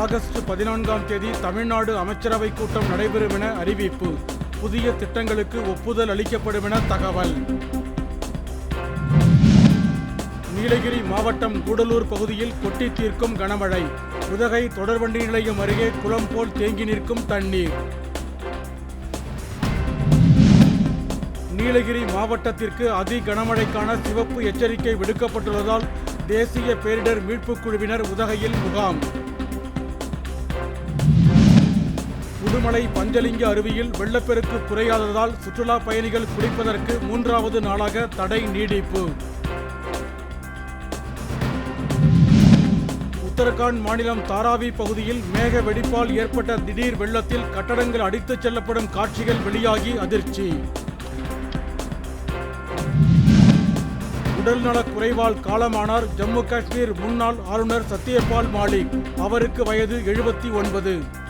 August பதினான்காம் தேதி தமிழ்நாடு அமைச்சரவை கூட்டம் நடைபெறும் என அறிவிப்பு. புதிய திட்டங்களுக்கு ஒப்புதல் அளிக்கப்படும் என தகவல். நீலகிரி மாவட்டம் கூடலூர் பகுதியில் கொட்டி தீர்க்கும் கனமழை. உதகை தொடர்வண்டி நிலையம் அருகே குளம் போல் தேங்கி நிற்கும் தண்ணீர். நீலகிரி மாவட்டத்திற்கு அதி கனமழைக்கான சிவப்பு எச்சரிக்கை விடுக்கப்பட்டுள்ளதால் தேசிய பேரிடர் மீட்புக் குழுவினர் உதகையில் முகாம். உடுமலை பஞ்சலிங்க அருவியில் வெள்ளப்பெருக்கு குறையாததால் சுற்றுலா பயணிகள் குளிப்பதற்கு மூன்றாவது நாளாக தடை நீடிப்பு. உத்தரகாண்ட் மாநிலம் தாராவி பகுதியில் மேக வெடிப்பால் ஏற்பட்ட திடீர் வெள்ளத்தில் கட்டடங்கள் அடித்துச் செல்லப்படும் காட்சிகள் வெளியாகி அதிர்ச்சி. உடல்நலக் குறைவால் காலமானார் ஜம்மு காஷ்மீர் முன்னாள் ஆளுநர் சத்யபால் மாலிக். அவருக்கு வயது எழுபத்தி ஒன்பது.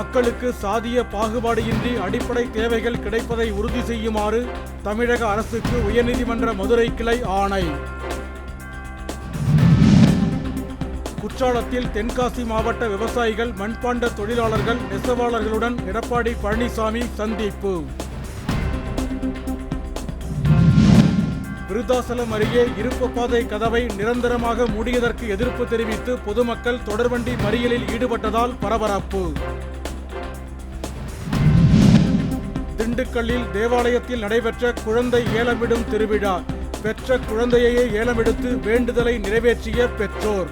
மக்களுக்கு சாதிய பாகுபாடு இன்றி அடிப்படை தேவைகள் கிடைப்பதை உறுதி செய்யுமாறு தமிழக அரசுக்கு உயர்நீதிமன்ற மதுரை கிளை ஆணை. குற்றாலத்தில் தென்காசி மாவட்ட விவசாயிகள் மண்பாண்ட தொழிலாளர்கள் நெசவாளர்களுடன் எடப்பாடி பழனிசாமி சந்திப்பு. விருத்தாசலம் அருகே இருப்பு பாதை கதவை நிரந்தரமாக மூடியதற்கு எதிர்ப்பு தெரிவித்து பொதுமக்கள் தொடர்வண்டி மறியலில் ஈடுபட்டதால் பரபரப்பு. திண்டுக்கல்லில் தேவாலயத்தில் நடைபெற்ற குழந்தை ஏலமிடும் திருவிழா. பெற்ற குழந்தையையே ஏலமெடுத்து வேண்டுதலை நிறைவேற்றிய பெற்றோர்.